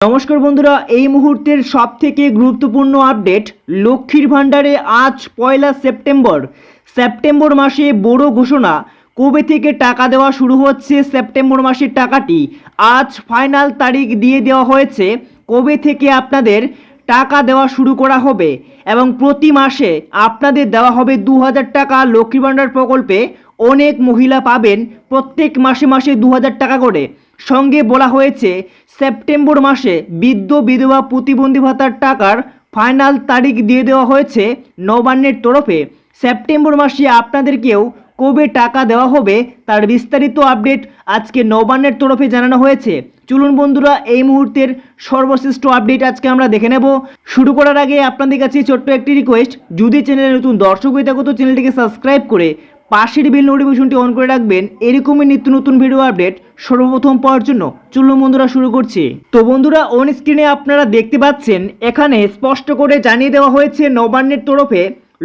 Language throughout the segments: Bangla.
নমস্কার বন্ধুরা, এই মুহূর্তের সব থেকে গুরুত্বপূর্ণ আপডেট লক্ষ্মীর ভাণ্ডারে আজ পয়লা সেপ্টেম্বর। সেপ্টেম্বর মাসে বড় ঘোষণা, কবে থেকে টাকা দেওয়া শুরু হচ্ছে সেপ্টেম্বর মাসের টাকাটি? আজ ফাইনাল তারিখ দিয়ে দেওয়া হয়েছে, কবে থেকে আপনাদের টাকা দেওয়া শুরু করা হবে? এবং প্রতি মাসে আপনাদের দেওয়া হবে দু হাজার টাকা। লক্ষ্মী ভাণ্ডার প্রকল্পে অনেক মহিলা পাবেন প্রত্যেক মাসে মাসে দু হাজার টাকা করে। সঙ্গে বলা হয়েছে, সেপ্টেম্বর মাসে বৃদ্ধ বিধবা প্রতিবন্ধী ভাতার টাকার ফাইনাল তারিখ দিয়ে দেওয়া হয়েছে নবান্নের তরফে। সেপ্টেম্বর মাসে আপনাদেরকেও কবে টাকা দেওয়া হবে তার বিস্তারিত আপডেট আজকে নবান্নের তরফে জানানো হয়েছে। চলুন বন্ধুরা, এই মুহূর্তের সর্বশ্রেষ্ঠ আপডেট আজকে আমরা দেখে নেব। শুরু করার আগে আপনাদের কাছে ছোট্ট একটি রিকোয়েস্ট যদি চ্যানেলে নতুন দর্শক হয়ে থাকো তো চ্যানেলটিকে সাবস্ক্রাইব করে পাশের বিল নোটিফিকেশনটি অন করে রাখবেন। এরকমই নিত্য নতুন ভিডিও আপডেট সর্বপ্রথম পাওয়ার জন্য। চলুন বন্ধুরা, শুরু করছি। তো বন্ধুরা অন স্ক্রিনে আপনারা দেখতে পাচ্ছেন, এখানে স্পষ্ট করে জানিয়ে দেওয়া হয়েছে, নবান্নের তরফে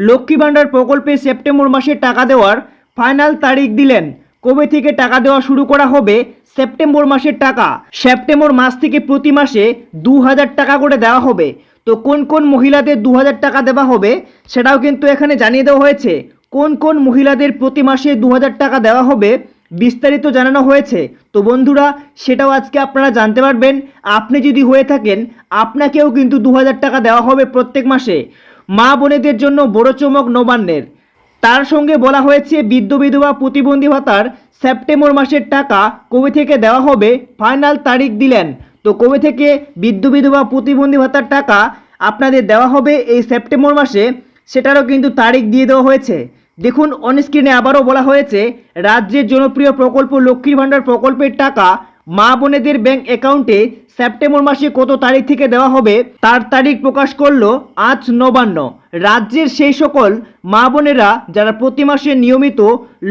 লক্ষ্মী ভাণ্ডার প্রকল্পে সেপ্টেম্বর মাসে টাকা দেওয়ার ফাইনাল তারিখ দিলেন। কবে থেকে টাকা দেওয়া শুরু করা হবে? সেপ্টেম্বর মাসের টাকা। সেপ্টেম্বর মাস থেকে প্রতি মাসে দু হাজার টাকা করে দেওয়া হবে। তো কোন কোন মহিলাদের দু হাজার টাকা দেওয়া হবে, সেটাও কিন্তু এখানে জানিয়ে দেওয়া হয়েছে। কোন কোন মহিলাদের প্রতি মাসে দু হাজার টাকা দেওয়া হবে বিস্তারিত জানানো হয়েছে। তো বন্ধুরা, সেটাও আজকে আপনারা জানতে পারবেন। আপনি যদি হয়ে থাকেন, আপনাকেও কিন্তু দু হাজার টাকা দেওয়া হবে প্রত্যেক মাসে। মা বোনেদের জন্য বড় চমক নবান্নের। তার সঙ্গে বলা হয়েছে, বৃদ্ধ বিধবা প্রতিবন্ধী ভাতার সেপ্টেম্বর মাসের টাকা কবে থেকে দেওয়া হবে? ফাইনাল তারিখ দিলেন। তো কবে থেকে বৃদ্ধ বিধবা প্রতিবন্ধী ভাতার টাকা আপনাদের দেওয়া হবে এই সেপ্টেম্বর মাসে, সেটারও কিন্তু তারিখ দিয়ে দেওয়া হয়েছে। দেখুন অনস্ক্রিনে আবারও বলা হয়েছে, রাজ্যের জনপ্রিয় প্রকল্প লক্ষ্মীর ভাণ্ডার প্রকল্পের টাকা মা বোনেদের ব্যাংক অ্যাকাউন্টে সেপ্টেম্বর মাসে কত তারিখ থেকে দেওয়া হবে, তার তারিখ প্রকাশ করল আজ নবান্ন। রাজ্যের সেই সকল মা বোনেরা যারা প্রতি মাসে নিয়মিত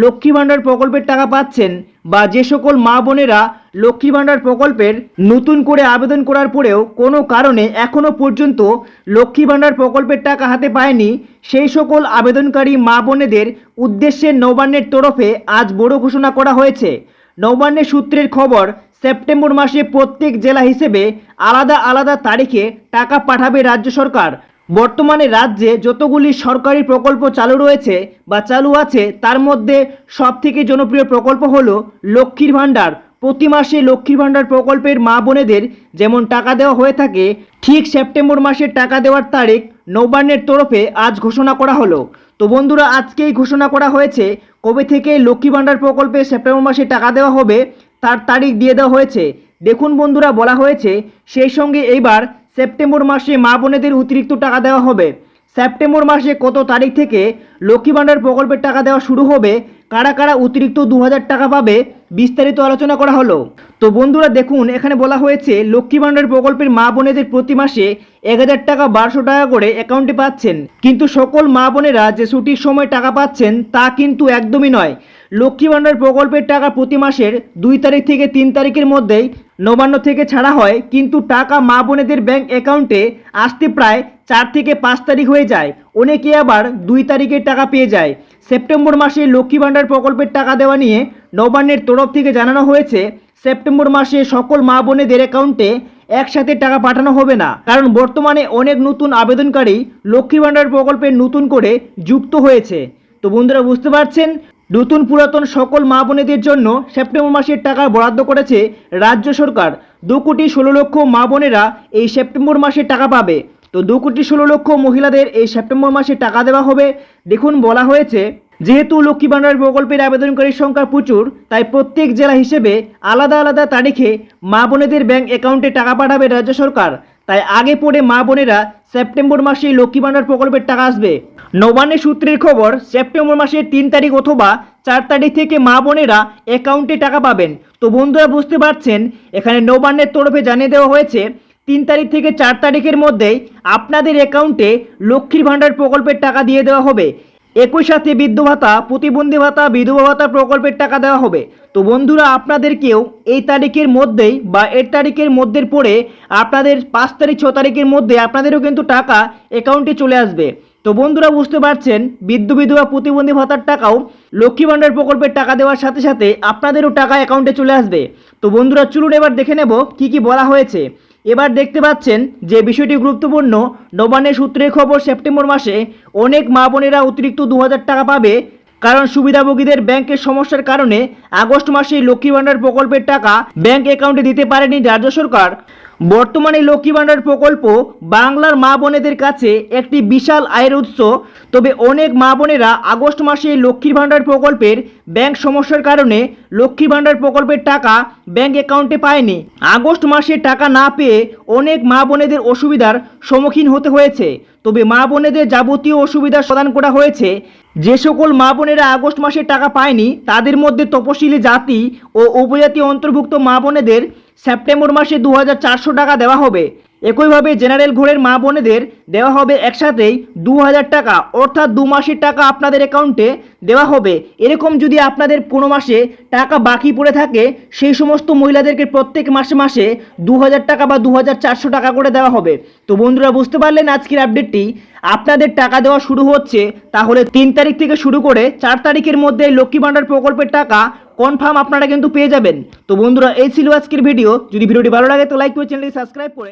লক্ষ্মী ভাণ্ডার প্রকল্পের টাকা পাচ্ছেন বা যে সকল মা বোনেরা লক্ষ্মী ভাণ্ডার প্রকল্পের নতুন করে আবেদন করার পরেও কোনো কারণে এখনও পর্যন্ত লক্ষ্মী ভাণ্ডার প্রকল্পের টাকা হাতে পায়নি সেই সকল আবেদনকারী মা বোনেদের উদ্দেশ্যে নবান্নের তরফে আজ বড় ঘোষণা করা হয়েছে। নবান্নের সূত্রের খবর, সেপ্টেম্বর মাসে প্রত্যেক জেলা হিসেবে আলাদা আলাদা তারিখে টাকা পাঠাবে রাজ্য সরকার। বর্তমানে রাজ্যে যতগুলি সরকারি প্রকল্প চালু রয়েছে বা চালু আছে, তার মধ্যে সবথেকে জনপ্রিয় প্রকল্প হলো লক্ষ্মীর ভাণ্ডার। প্রতি মাসে লক্ষ্মীর ভাণ্ডার প্রকল্পের মা বোনেদের যেমন টাকা দেওয়া হয়ে থাকে, ঠিক সেপ্টেম্বর মাসের টাকা দেওয়ার তারিখ নবান্নের তরফে আজ ঘোষণা করা হলো। তো বন্ধুরা, আজকেই ঘোষণা করা হয়েছে, কবে থেকে লক্ষ্মী ভাণ্ডার প্রকল্পে সেপ্টেম্বর মাসে টাকা দেওয়া হবে, তার তারিখ দিয়ে দেওয়া হয়েছে। দেখুন বন্ধুরা, বলা হয়েছে, সেই সঙ্গে এইবার সেপ্টেম্বর মাসে মা বোনেদের অতিরিক্ত টাকা দেওয়া হবে। সেপ্টেম্বর মাসে কত তারিখ থেকে লক্ষ্মী ভাণ্ডার প্রকল্পের টাকা দেওয়া শুরু হবে কারা কারা অতিরিক্ত দু হাজার টাকা পাবে বিস্তারিত আলোচনা করা হলো। তো বন্ধুরা দেখুন, এখানে বলা হয়েছে, লক্ষ্মী ভাণ্ডার প্রকল্পের মা বোনেদের প্রতি মাসে এক হাজার টাকা বারোশো টাকা করে অ্যাকাউন্টে পাচ্ছেন। কিন্তু সকল মা বোনেরা যে ছুটির সময় টাকা পাচ্ছেন, তা কিন্তু একদমই নয়। লক্ষ্মী ভাণ্ডার প্রকল্পের টাকা প্রতি মাসের দুই তারিখ থেকে তিন তারিখের মধ্যেই নবান্ন থেকে ছাড়া হয়, কিন্তু টাকা মা বোনেদের ব্যাংক অ্যাকাউন্টে আসতে প্রায় চার থেকে পাঁচ তারিখ হয়ে যায়। অনেকে আবার দুই তারিখের টাকা পেয়ে যায়। সেপ্টেম্বর মাসে লক্ষ্মী ভাণ্ডার প্রকল্পের টাকা দেওয়া নিয়ে নবান্নের তরফ থেকে জানানো হয়েছে, সেপ্টেম্বর মাসে সকল মা বোনেদের অ্যাকাউন্টে একসাথে টাকা পাঠানো হবে না। কারণ বর্তমানে অনেক নতুন আবেদনকারী লক্ষ্মী ভাণ্ডার প্রকল্পে নতুন করে যুক্ত হয়েছে। তো বন্ধুরা, বুঝতে পারছেন? নতুন পুরাতন সকল মা বোনেদের জন্য সেপ্টেম্বর মাসের টাকা বরাদ্দ করেছে রাজ্য সরকার। দু কোটি ষোলো লক্ষ মা বোনেরা এই সেপ্টেম্বর মাসে টাকা পাবে। তো দু কোটি ষোলো লক্ষ মহিলাদের এই সেপ্টেম্বর মাসে টাকা দেওয়া হবে। দেখুন, বলা হয়েছে, যেহেতু লক্ষ্মী ভাণ্ডার প্রকল্পের আবেদনকারীর সংখ্যা প্রচুর, তাই প্রত্যেক জেলা হিসেবে আলাদা আলাদা তারিখে মা বোনেদের ব্যাংক অ্যাকাউন্টে টাকা পাঠাবে রাজ্য সরকার। তাই আগে পড়ে মা বোনেরা সেপ্টেম্বর মাসে লক্ষ্মী ভাণ্ডার প্রকল্পের টাকা আসবে। নবান্নের সূত্রের খবর, সেপ্টেম্বর মাসের তিন তারিখ অথবা চার তারিখ থেকে মা বোনেরা অ্যাকাউন্টে টাকা পাবেন। তো বন্ধুরা, বুঝতে পারছেন, এখানে নবান্নের তরফে জানিয়ে দেওয়া হয়েছে তিন তারিখ থেকে চার তারিখের মধ্যেই আপনাদের অ্যাকাউন্টে লক্ষ্মীর ভাণ্ডার প্রকল্পের টাকা দিয়ে দেওয়া হবে। একই সাথে বৃদ্ধ ভাতা, প্রতিবন্ধী ভাতা, বিধবা ভাতা প্রকল্পের টাকা দেওয়া হবে। তো বন্ধুরা আপনাদেরকেও এই তারিখের মধ্যেই বা এর তারিখের মধ্যে পড়ে আপনাদের পাঁচ তারিখ, ছ তারিখের মধ্যে আপনাদেরও কিন্তু টাকা অ্যাকাউন্টে চলে আসবে। তো বন্ধুরা, বুঝতে পারছেন, বৃদ্ধ, বিধবা, প্রতিবন্ধী ভাতার টাকাও লক্ষ্মী ভাণ্ডার প্রকল্পের টাকা দেওয়ার সাথে সাথে আপনাদেরও টাকা অ্যাকাউন্টে চলে আসবে। তো বন্ধুরা, চলুন এবার দেখে নেব কি কি বলা হয়েছে। এবার দেখতে পাচ্ছেন যে বিষয়টি গুরুত্বপূর্ণ নবান্নের সূত্রে খবর সেপ্টেম্বর মাসে অনেক মা বোনেরা অতিরিক্ত দু হাজার টাকা পাবে কারণ সুবিধাভোগীদের ব্যাংকের সমস্যার কারণে আগস্ট মাসে লক্ষ্মী ভাণ্ডার প্রকল্পের টাকা ব্যাংক অ্যাকাউন্টে দিতে পারেনি রাজ্য সরকার। বর্তমানে লক্ষ্মী ভাণ্ডার প্রকল্প বাংলার মা বোনেদের কাছে একটি বিশাল আয়ের উৎস। তবে অনেক মা বোনেরা আগস্ট মাসে লক্ষ্মীর ভাণ্ডার প্রকল্পের ব্যাংক সমস্যার কারণে লক্ষ্মী ভাণ্ডার প্রকল্পের টাকা ব্যাংক অ্যাকাউন্টে পায়নি। আগস্ট মাসে টাকা না পেয়ে অনেক মা বোনেদের অসুবিধার সম্মুখীন হতে হয়েছে। তবে মা বোনেদের যাবতীয় অসুবিধা সমাধান করা হয়েছে। যে সকল মা বোনেরা আগস্ট মাসে টাকা পায়নি, তাদের মধ্যে তপশিলি জাতি ও উপজাতি অন্তর্ভুক্ত মা বোনেদের সেপ্টেম্বর মাসে দু হাজার চারশো টাকা দেওয়া হবে। একইভাবে জেনারেল ঘোরের মা বোনেদের দেওয়া হবে একসাথেই দু হাজার টাকা, অর্থাৎ দু মাসের টাকা আপনাদের অ্যাকাউন্টে দেওয়া হবে। এরকম যদি আপনাদের কোনো মাসে টাকা বাকি পড়ে থাকে, সেই সমস্ত মহিলাদেরকে প্রত্যেক মাসে মাসে দু হাজার টাকা বা দু হাজার চারশো টাকা করে দেওয়া হবে। তো বন্ধুরা, বুঝতে পারলেন আজকের আপডেটটি? আপনাদের টাকা দেওয়া শুরু হচ্ছে তাহলে তিন তারিখ থেকে শুরু করে চার তারিখের মধ্যে লক্ষ্মী ভাণ্ডার প্রকল্পের টাকা কনফার্ম আপনারা কিন্তু পেয়ে যাবেন। তো বন্ধুরা, এই ছিল আজকের ভিডিও। যদি ভিডিওটি ভালো লাগে, তো লাইক করে চ্যানেলটি সাবস্ক্রাইব করে